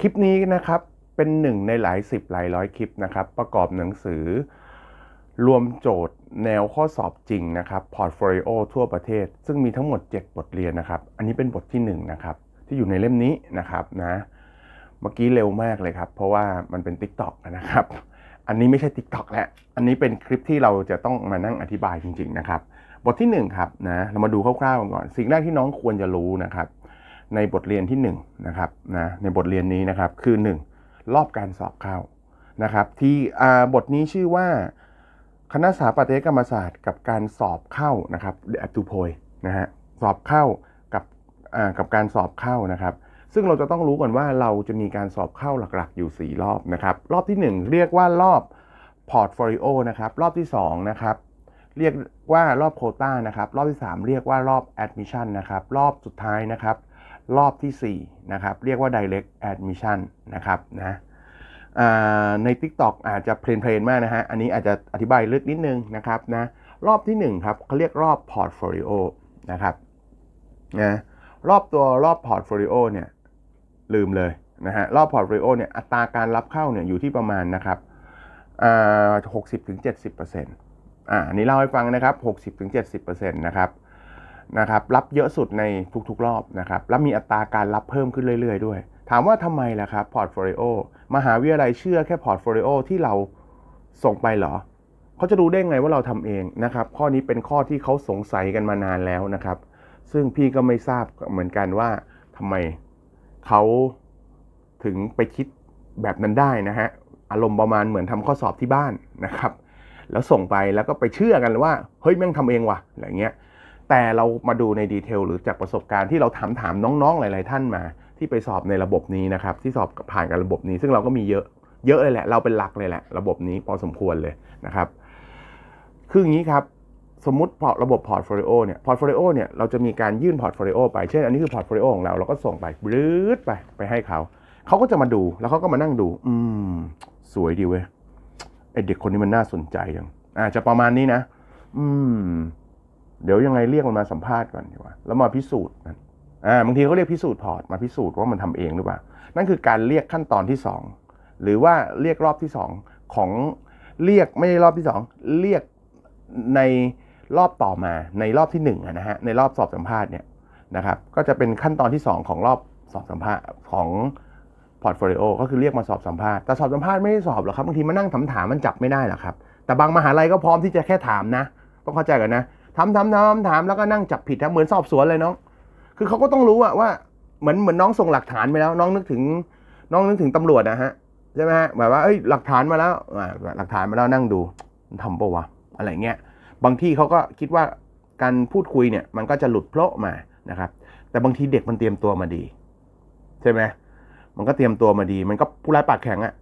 คลิปนี้นะครับเป็นหนึ่งในหลายสิบหลายร้อยคลิปนะครับ ประกอบหนังสือ รวมโจทย์แนวข้อสอบจริงนะครับพอร์ตโฟลิโอทั่วประเทศ ซึ่งมีทั้งหมด 7 บทเรียนนะครับ อันนี้เป็นบทที่1นงนะครับที่อยู่ในเล่มนี้นะครับนะเมื่อกี้เร็วมากเลยครับ เพราะว่ามันเป็น Tik t o อกนะครับ อันนี้ไม่ใช่ Tik t o อกแล้ว อันนี้เป็นคลิปที่เราจะต้องมานั่งอธิบายจริง ๆ นะครับ บทที่1ครับนะเรามาดูคร่าวๆกันก่อน สิ่งแรกที่น้องควรจะรู้นะครับ ในบทเรียนที่1นะครับนะในบทเรียนนี้นะครับคือ 1 รอบการสอบเข้านะครับที่อ่าบทนี้ชื่อว่าคณะสถาปัตยกรรมศาสตร์กับการสอบเข้านะครับแอปตูโพยนะฮะสอบเข้ากับอ่ากับการสอบเข้านะครับ ซึ่งเราจะต้องรู้ก่อนว่าเราจะมีการสอบเข้าหลักๆ อยู่ 4 รอบนะครับ รอบที่ 1 เรียกว่ารอบพอร์ตโฟลิโอนะครับ รอบที่2นะครับเรียกว่ารอบโควต้านะครับ รอบที่ 3 เรียกว่ารอบแอดมิชชั่นนะครับ รอบสุดท้ายนะครับ รอบทีสี่ 4 นะครับ เรียกว่า direct admission นะครับนะใน TikTok อาจจะเพลนๆมากนะฮะ อันนี้อาจจะอธิบายลึกนิดนึงนะครับนะรอบที่ 1 ครับเขาเรียกรอบ portfolio นะครับนะรอบตัวรอบ portfolio เนี่ยลืมเลยนะฮะรอบ portfolio เนี่ยอัตราการรับเข้าเนี่ยอยู่ที่ประมาณนะครับอ่า60ถึง70%อ่าอันนี้เล่าให้ฟังนะครับ60ถึง70%นะครับ นะครับรับเยอะสุดในทุกๆรอบนะครับแล้วมีอัตราการรับเพิ่มขึ้นเรื่อยๆด้วย ถามว่าทำไมล่ะครับพอร์ตโฟลิโอมหาวิทยาลัยเชื่อแค่พอร์ตโฟลิโอที่เราส่งไปเหรอเขาจะรู้ได้ไงว่าเราทำเองนะครับข้อนี้เป็นข้อที่เขาสงสัยกันมานานแล้วนะครับ ซึ่งพี่ก็ไม่ทราบเหมือนกันว่าทำไมเขาถึงไปคิดแบบนั้นได้นะฮะอารมณ์ประมาณเหมือนทำข้อสอบที่บ้านนะครับ แล้วส่งไปแล้วก็ไปเชื่อกันว่าเฮ้ยแม่งทำเองว่ะอะไรเงี้ย แต่เรามาดูในดีเทลหรือจากประสบการณ์ที่เราถามถามน้องๆหลาย ๆ ท่านมา ที่ไปสอบในระบบนี้นะครับ ที่สอบผ่านกับระบบนี้ ซึ่งเราก็มีเยอะเยอะเลยแหละ เราเป็นหลักเลยแหละ ระบบนี้พอสมควรเลยนะครับ คืออย่างนี้ครับ สมมติพอระบบพอร์ตโฟลิโอเนี่ยพอร์ตโฟลิโอเนี่ยเราจะมีการยื่นพอร์ตโฟลิโอไปเช่นอันนี้คือพอร์ตโฟลิโอของเราเราก็ส่งไปบรืดไปไปให้เขาเขาก็จะมาดูแล้วเขาก็มานั่งดู อืม สวยดีเว้ยไอเด็กคนนี้มันน่าสนใจจังอาจจะประมาณนี้นะ อืม เดี๋ยวยังไงเรียกมันมาสัมภาษณ์ก่อนดีกว่า แล้วมาพิสูจน์มันอ่าบางทีเขาเรียกพิสูจน์พอร์ตมาพิสูจน์ว่ามันทำเองหรือเปล่า นั่นคือการเรียกขั้นตอนที่สองหรือว่าเรียกรอบที่สองของเรียกไม่ใช่รอบที่สองเรียกในรอบต่อมาในรอบที่หนึ่งอะนะฮะในรอบสอบสัมภาษณ์เนี่ยนะครับก็จะเป็นขั้นตอนที่สองของรอบสอบสัมภาษณ์ของพอร์ตโฟลิโอก็คือเรียกมาสอบสัมภาษณ์แต่สอบสัมภาษณ์ไม่ได้สอบหรอกครับบางทีมานั่งถามถามมันจับไม่ได้หรอกครับแต่บางมหาลัยก็พร้อมที่จะแค่ถามนะ ต้องเข้าใจกันนะ ทำทำทำถามแล้วก็นั่งจับผิดทำเหมือนสอบสวนเลยน้อง คือเขาก็ต้องรู้อะว่าเหมือนเหมือนน้องส่งหลักฐานไปแล้ว น้องนึกถึง น้องนึกถึงตำรวจนะฮะใช่ไหมฮะแบบว่าเอ้ยหลักฐานมาแล้วหลักฐานมาแล้วนั่งดูทำปะวะอะไรเงี้ยบางที่เขาก็คิดว่าการพูดคุยเนี่ย มันก็จะหลุดโผล่มานะครับ แต่บางทีเด็กมันเตรียมตัวมาดี ใช่ไหมมันก็เตรียมตัวมาดี มันก็ผู้ร้ายปากแข็งอะ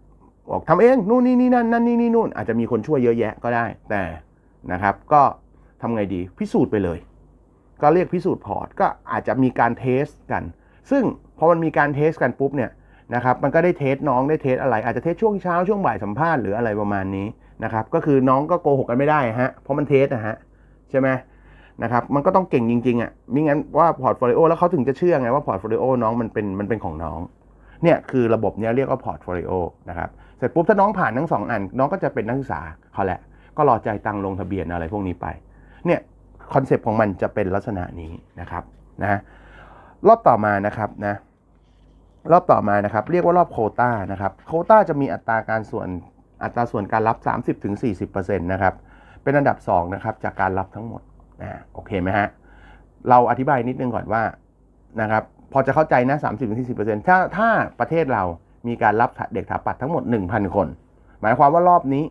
บอกทำเองนู่นนี่นี่นั่นนั่นนี่นี่นู่นอาจจะมีคนช่วยเยอะแยะก็ได้ แต่นะครับ ก็ ทำไงดีพิสูจน์ไปเลย ก็เรียกพิสูจน์พอร์ตก็อาจจะมีการเทสกัน ซึ่งพอมันมีการเทสกันปุ๊บเนี่ยนะครับมันก็ได้เทสน้องได้เทสอะไร อาจจะเทสช่วงเช้าช่วงบ่ายสัมภาษณ์หรืออะไรประมาณนี้นะครับก็คือน้องก็โกหกกันไม่ได้ฮะเพราะมันเทสนะฮะใช่ไหมนะครับมันก็ต้องเก่งจริงๆอะมิงั้นว่าพอร์ตโฟลิโอแล้วเขาถึงจะเชื่อไงว่าพอร์ตโฟลิโอน้องมันเป็นมันเป็นของน้องเนี่ยคือระบบเนี้ยเรียกว่าพอร์ตโฟลิโอนะครับเสร็จปุ๊บถ้าน้องผ่านทั้งสองอัน น้องก็จะเป็นนักศึกษาเขาแหละ ก็รอใจตังลงทะเบียนอะไรพวกนี้ไป เนี่ยคอนเซปต์ของมันจะเป็นลักษณะนี้นะครับนะรอบต่อมานะครับนะรอบต่อมานะครับ เรียกว่ารอบโคต้านะครับโคต้าจะมีอัตราการส่วนอัตราส่วนการรับ 30-40%นะครับเป็นอันดับ2นะครับจากการรับทั้งหมดอ่าโอเคไหมฮะเราอธิบายนิดนึงก่อนว่านะครับพอจะเข้าใจนะ30-40%ถ้าถ้าประเทศเรามีการรับเด็กถาปัดทั้งหมด1,000คน หมายความว่ารอบนี้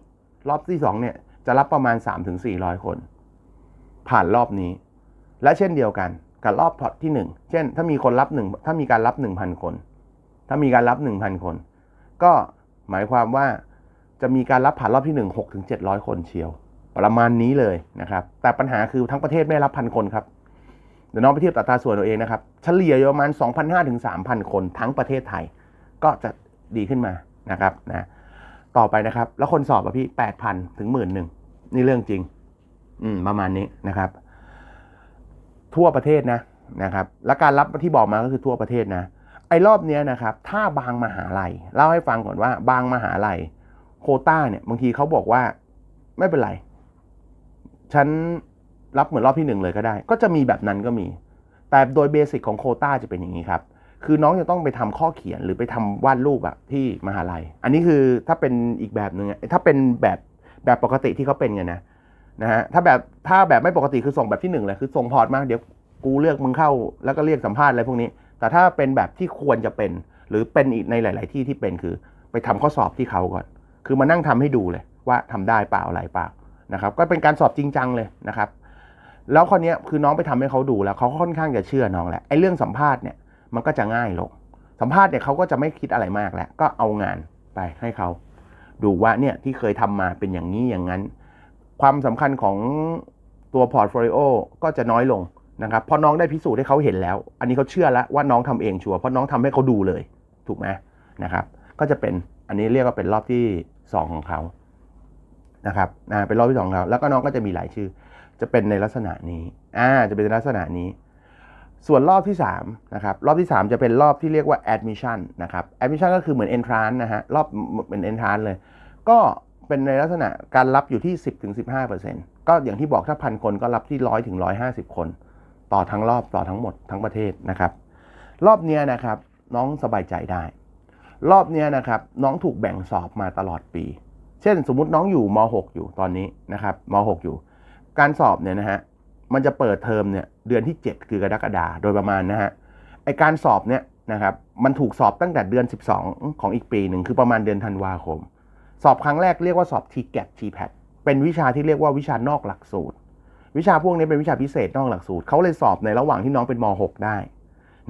รอบที่2เนี่ยจะรับประมาณ3-400คน ผ่านรอบนี้ และเช่นเดียวกันกับรอบพอตที่ 1 เช่น ถ้ามีคนรับหนึ่งถ้ามีการรับ 1,000 คน ถ้ามีการรับ 1,000 คน ก็หมายความว่าจะมีการรับผ่านรอบที่ 1 6ถึง700 คนเชียว ประมาณนี้เลยนะครับ แต่ปัญหาคือทั้งประเทศไม่รับพันคนครับเดี๋ยวน้องไปเทียบอัตราส่วนเอาเองนะครับ เฉลี่ยประมาณ 2,500ถึง3,000 คนทั้งประเทศไทย ก็จะดีขึ้นมานะครับนะต่อไปนะครับ แล้วคนสอบอะพี่ 8,000 ถึงหมื่นหนึ่งนี่เรื่องจริง อืมประมาณนี้นะครับ ทั่วประเทศนะนะครับ และการรับที่บอกมาก็คือทั่วประเทศนะไอ้รอบเนี้ยนะครับ ถ้าบางมหาลัยเล่าให้ฟังก่อนว่า บางมหาลัย โคต้าเนี่ยบางทีเขาบอกว่า ไม่เป็นไร ฉันรับเหมือนรอบที่หนึ่งเลยก็ได้ ก็จะมีแบบนั้นก็มี แต่โดยเบสิกของโคต้าจะเป็นอย่างนี้ครับคือน้องจะต้องไปทำข้อเขียนหรือไปทำวาดรูปอะที่มหาลัย อันนี้คือถ้าเป็นอีกแบบหนึ่งถ้าเป็นแบบแบบปกติที่เขาเป็นกันนะ นะฮะถ้าแบบถ้าแบบไม่ปกติคือส่งแบบที่หนึ่งเลยคือส่งพอร์ตมาเดี๋ยวกูเลือกมึงเข้า แล้วก็เรียกสัมภาษณ์อะไรพวกนี้ แต่ถ้าเป็นแบบที่ควรจะเป็น หรือเป็นอีกในหลาย ๆ ที่ที่เป็นคือ ไปทำข้อสอบที่เขาก่อน คือมานั่งทำให้ดูเลยว่าทำได้เปล่าอะไรเปล่านะครับ ก็เป็นการสอบจริงจังเลยนะครับ แล้วคนนี้คือน้องไปทำให้เขาดูแล้วเขาก็ค่อนข้างจะเชื่อน้องแหละไอ้เรื่องสัมภาษณ์เนี่ยมันก็จะง่ายลงสัมภาษณ์เนี่ยเขาก็จะไม่คิดอะไรมากแล้วก็เอางานไปให้เขาดูว่าเนี่ยที่เคยทำมาเป็นอย่างนี้อย่างนั้น ความสำคัญของตัวพอร์ตโฟลิโอก็จะน้อยลงนะครับเพราะน้องได้พิสูจน์ให้เขาเห็นแล้ว อันนี้เขาเชื่อแล้วว่าน้องทำเองชัวร์เพราะน้องทำให้เขาดูเลย ถูกไหมนะครับ ก็จะเป็นอันนี้เรียกว่าเป็นรอบที่สองของเขานะครับนะเป็นรอบที่สองของเขาแล้วก็น้องก็จะมีหลายชื่อ จะเป็นในลักษณะนี้อ่าจะเป็นในลักษณะนี้ ส่วนรอบที่3นะครับรอบที่ 3 จะเป็นรอบที่เรียกว่า admission นะครับ admission ก็คือเหมือน entrance นะฮะรอบเหมือน entrance เลย ก็ เป็นในลักษณะการรับอยู่ที่ 10-15%ก็อย่างที่บอกถ้าพันคนก็รับที่ 100ถึง150 คน ต่อทั้งรอบต่อทั้งหมดทั้งประเทศนะครับ รอบเนี้ยนะครับน้องสบายใจได้ รอบเนี้ยนะครับน้องถูกแบ่งสอบมาตลอดปี เช่นสมมุติน้องอยู่ม .6 อยู่ตอนนี้นะครับม .6 อยู่ การสอบเนี่ยนะฮะมันจะเปิดเทอมเนี่ยเดือนที่ 7 คือกรกฎาโดยประมาณนะฮะไอการสอบเนี่ยนะครับมันถูกสอบตั้งแต่เดือน 12 ของอีกปีหนึ่งคือประมาณเดือนธันวาคม สอบครั้งแรกเรียกว่าสอบ TGAT TPAT เป็นวิชาที่เรียกว่าวิชานอกหลักสูตร วิชาพวกนี้เป็นวิชาพิเศษนอกหลักสูตรเขาเลยสอบในระหว่างที่น้องเป็นม .6 ได้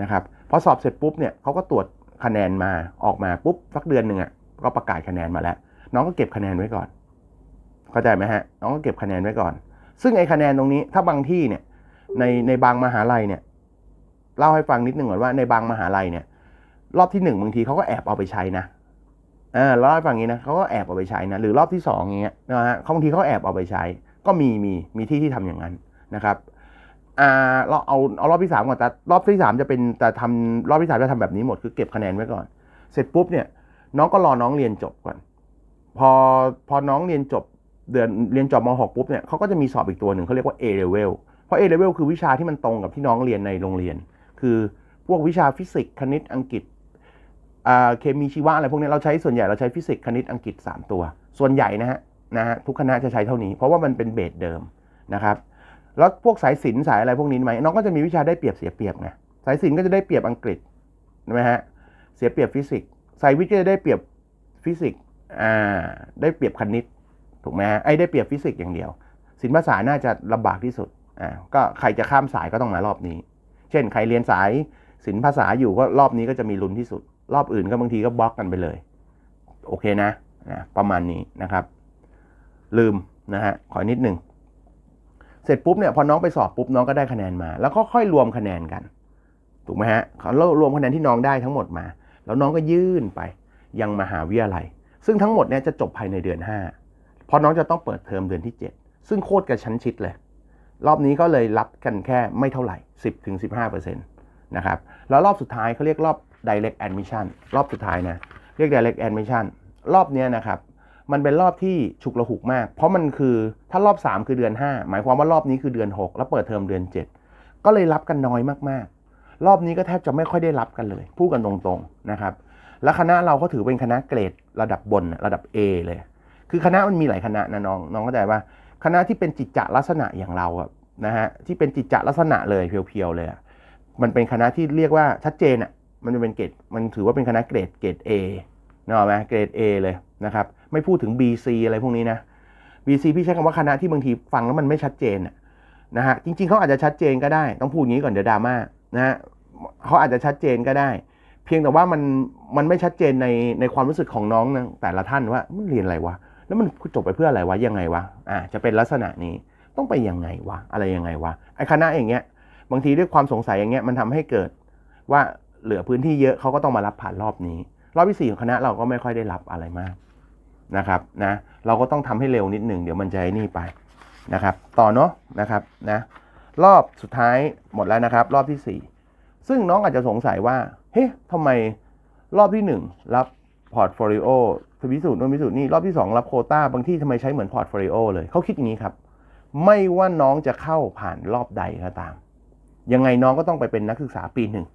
นะครับพอสอบเสร็จปุ๊บเนี่ยเขาก็ตรวจคะแนนมาออกมาปุ๊บสักเดือนหนึ่งอะก็ประกาศคะแนนมาแล้ว น้องก็เก็บคะแนนไว้ก่อน เข้าใจไหมฮะน้องก็เก็บคะแนนไว้ก่อน ซึ่งไอ้คะแนนตรงนี้ถ้าบางที่เนี่ยในในบางมหาลัยเนี่ยเล่าให้ฟังนิดหนึงก่อนว่าในบางมหาลัยเนี่ย รอบที่หนึ่งบางทีเขาก็แอบเอาไปใช้นะ เออเล่าให้ฟังอย่างนี้นะเขาก็แอบเอาไปใช้นะหรือรอบที่สองอย่างเงี้ยนะฮะบางทีเขาแอบเอาไปใช้ ก็มีมีมีที่ที่ทำอย่างนั้นนะครับอ่าเราเอาเอารอบที่สามก่อนแต่รอบที่สามจะเป็นแต่ทำรอบที่สามจะทำแบบนี้หมดคือเก็บคะแนนไว้ก่อน เสร็จปุ๊บเนี่ยน้องก็รอน้องเรียนจบก่อน พอพอน้องเรียนจบเดือนเรียนจบม .6 ปุ๊บเนี่ยเขาก็จะมีสอบอีกตัวหนึ่งเขาเรียกว่า A level เพราะ A level คือวิชาที่มันตรงกับที่น้องเรียนในโรงเรียน คือพวกวิชาฟิสิกส์คณิตอังกฤษ เคมีชีวะอะไรพวกนี้เราใช้ส่วนใหญ่เราใช้ฟิสิกส์คณิตอังกฤษ 3 ตัว ส่วนใหญ่นะฮะนะฮะทุกคณะจะใช้เท่านี้ เพราะว่ามันเป็นเบสเดิมนะครับแล้วพวกสายศิลป์สายอะไรพวกนี้ไหมน้องก็จะมีวิชาได้เปรียบเสียเปรียบไงสายศิลป์ก็จะได้เปรียบอังกฤษใช่ไหมฮะเสียเปรียบฟิสิกส์สายวิทย์ก็จะได้เปรียบฟิสิกส์อ่าได้เปรียบคณิตถูกไหมฮะไอ้ได้เปรียบฟิสิกส์อย่างเดียวศิลปภาษาน่าจะลำบากที่สุดอ่าก็ใครจะข้ามสายก็ต้องมารอบนี้ เช่น ใครเรียนสายศิลปภาษาอยู่ก็รอบนี้ก็จะมีลุ้นที่สุด รอบอื่นก็บางทีก็บล็อกกันไปเลย โอเคนะนะประมาณนี้นะครับ ลืมนะฮะขอนิดหนึ่งเสร็จปุ๊บเนี่ยพอน้องไปสอบปุ๊บน้องก็ได้คะแนนมา แล้วก็ค่อยรวมคะแนนกัน ถูกไหมฮะเขารวมคะแนนที่น้องได้ทั้งหมดมา แล้วน้องก็ยื่นไปยังมหาวิทยาลัย ซึ่งทั้งหมดเนี่ยจะจบภายในเดือน 5 เพราะน้องจะต้องเปิดเทอมเดือนที่ 7 ซึ่งโคตรกระชั้นชิดเลย รอบนี้ก็เลยรับกันแค่ไม่เท่าไหร่ 10ถึง15%นะครับแล้วรอบสุดท้ายเขาเรียกรอบ direct admission รอบสุดท้ายนะ เรียก direct admission รอบนี้นะครับ มันเป็นรอบที่ฉุกระหุกมาก เพราะมันคือถ้ารอบ 3 คือเดือน 5 หมายความว่ารอบนี้คือเดือน 6 แล้วเปิดเทอมเดือน 7 ก็เลยรับกันน้อยมากๆ รอบนี้ก็แทบจะไม่ค่อยได้รับกันเลย พูดกันตรงๆนะครับแล้วคณะเราก็ถือเป็นคณะเกรดระดับบนระดับ A เลย คือคณะมันมีหลายคณะนะน้องน้องเข้าใจว่าคณะที่เป็นจิตจะลักษณะอย่างเราอะนะฮะที่เป็นจิตจะลักษณะเลยเพียวๆเลยอะมันเป็นคณะที่เรียกว่าชัดเจนอะ มันจะเป็นเกรดมันถือว่าเป็นคณะเกรดเกรด A เนะไหมเกรด A เลยนะครับ ไม่พูดถึง BC อะไรพวกนี้นะ BC พี่ใช้คำว่าคณะที่บางทีฟังแล้วมันไม่ชัดเจนนะฮะจริงๆเขาอาจจะชัดเจนก็ได้ ต้องพูดอย่างนี้ก่อนเดี๋ยวดราม่านะฮะเขาอาจจะชัดเจนก็ได้ เพียงแต่ว่ามันมันไม่ชัดเจนในในความรู้สึกของน้องนะแต่ละท่านว่ามันเรียนอะไรวะแล้วมันจบไปเพื่ออะไรวะยังไงวะอ่าจะเป็นลักษณะนี้ต้องไปยังไงวะอะไรยังไงวะไอ้คณะอย่างเงี้ยบางทีด้วยความสงสัยอย่างเงี้ยมันทำให้เกิดว่า เหลือพื้นที่เยอะเขาก็ต้องมารับผ่านรอบนี้ รอบที่สี่ของคณะเราก็ไม่ค่อยได้รับอะไรมากนะครับนะเราก็ต้องทำให้เร็วนิดหนึ่งเดี๋ยวมันจะไอ้นี่ไปนะครับต่อเนาะนะครับนะรอบสุดท้ายหมดแล้วนะครับ รอบที่สี่ซึ่งน้องอาจจะสงสัยว่าเฮ้ยทำไมรอบที่หนึ่งรับพอร์ตโฟลิโอพิสูจน์นู่นพิสูจน์นี่รอบที่สองรับโคต้าบางที่ทำไมใช้เหมือนพอร์ตโฟลิโอเลยเขาคิดอย่างนี้ครับไม่ว่าน้องจะเข้าผ่านรอบใดก็ตาม ยังไงน้องก็ต้องไปเป็นนักศึกษาปีหนึ่ง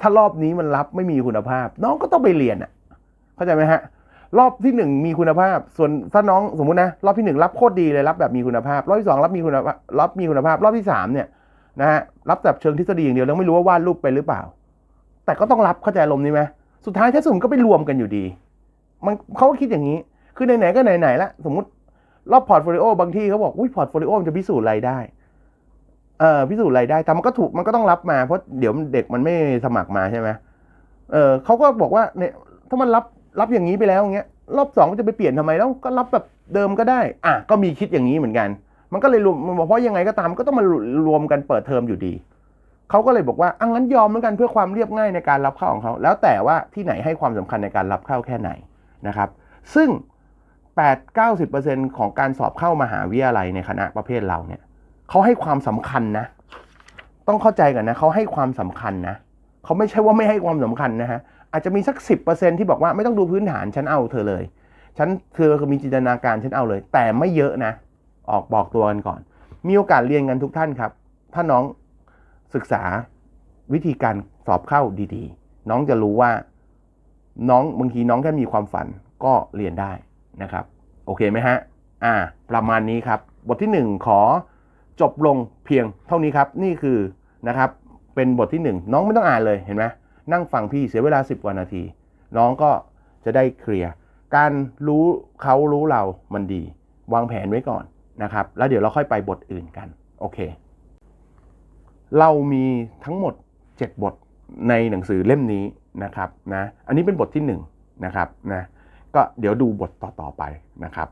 ถ้ารอบนี้มันรับไม่มีคุณภาพ น้องก็ต้องไปเรียนอะ เข้าใจไหมฮะ รอบที่หนึ่งมีคุณภาพ ส่วนถ้าน้องสมมุตินะรอบที่หนึ่งรับโคตรดีเลยรับแบบมีคุณภาพ รอบที่สองรับมีคุณภาพรับมีคุณภาพ รอบที่สามเนี่ยนะฮะรับแบบเชิงทฤษฎีอย่างเดียวแล้วไม่รู้ว่าวาดรูปไปหรือเปล่า แต่ก็ต้องรับเข้าใจลมนี้ไหมสุดท้ายถ้าสุ่มก็ไปรวมกันอยู่ดี มันเขาก็คิดอย่างนี้คือไหนๆก็ไหนๆละสมมติรอบพอร์ตโฟลิโอบางที่เขาบอกอุ้ยพอร์ตโฟลิโอมันจะพิสูจน์รายได้ เออพิสูจน์รายได้แต่มันก็ถูกมันก็ต้องรับมาเพราะเดี๋ยวเด็กมันไม่สมัครมาใช่ไหมเออเขาก็บอกว่าเนี่ยถ้ามันรับรับอย่างนี้ไปแล้วอย่างเงี้ยรอบสองจะไปเปลี่ยนทำไมแล้วก็รับแบบเดิมก็ได้ อะก็มีคิดอย่างนี้เหมือนกัน มันก็เลยรวมมันบอกเพราะยังไงก็ตามก็ต้องมารวมกันเปิดเทอมอยู่ดีเขาก็เลยบอกว่าอะงั้นยอมแล้วกันเพื่อความเรียบง่ายในการรับเข้าของเขาแล้วแต่ว่าที่ไหนให้ความสำคัญในการรับเข้าแค่ไหนนะครับ ซึ่ง 8-90%ของการสอบเข้ามหาวิทยาลัยในคณะประเภทเราเนี่ย เขาให้ความสำคัญนะ ต้องเข้าใจกันนะเขาให้ความสำคัญนะเขาไม่ใช่ว่าไม่ให้ความสำคัญนะฮะอาจจะมีสัก10%ที่บอกว่าไม่ต้องดูพื้นฐานฉันเอาเธอเลย ฉันเธอมีจินตนาการฉันเอาเลย แต่ไม่เยอะนะ ออกบอกตัวกันก่อน มีโอกาสเรียนกันทุกท่านครับ ถ้าน้องศึกษาวิธีการสอบเข้าดีๆ น้องจะรู้ว่าน้องบางทีน้องแค่มีความฝันก็เรียนได้นะครับ โอเคไหมฮะอ่า ประมาณนี้ครับ บทที่หนึ่งขอ จบลงเพียงเท่านี้ครับ นี่คือนะครับเป็นบทที่หนึ่งน้องไม่ต้องอ่านเลยเห็นไหมนั่งฟังพี่เสียเวลา 10กว่านาที น้องก็จะได้เคลียร์การรู้เขารู้เรามันดี วางแผนไว้ก่อนนะครับ แล้วเดี๋ยวเราค่อยไปบทอื่นกันโอเค เรามีทั้งหมด 7 บทในหนังสือเล่มนี้นะครับนะอันนี้เป็นบทที่1นะครับนะก็เดี๋ยวดูบทต่อๆไปนะครับ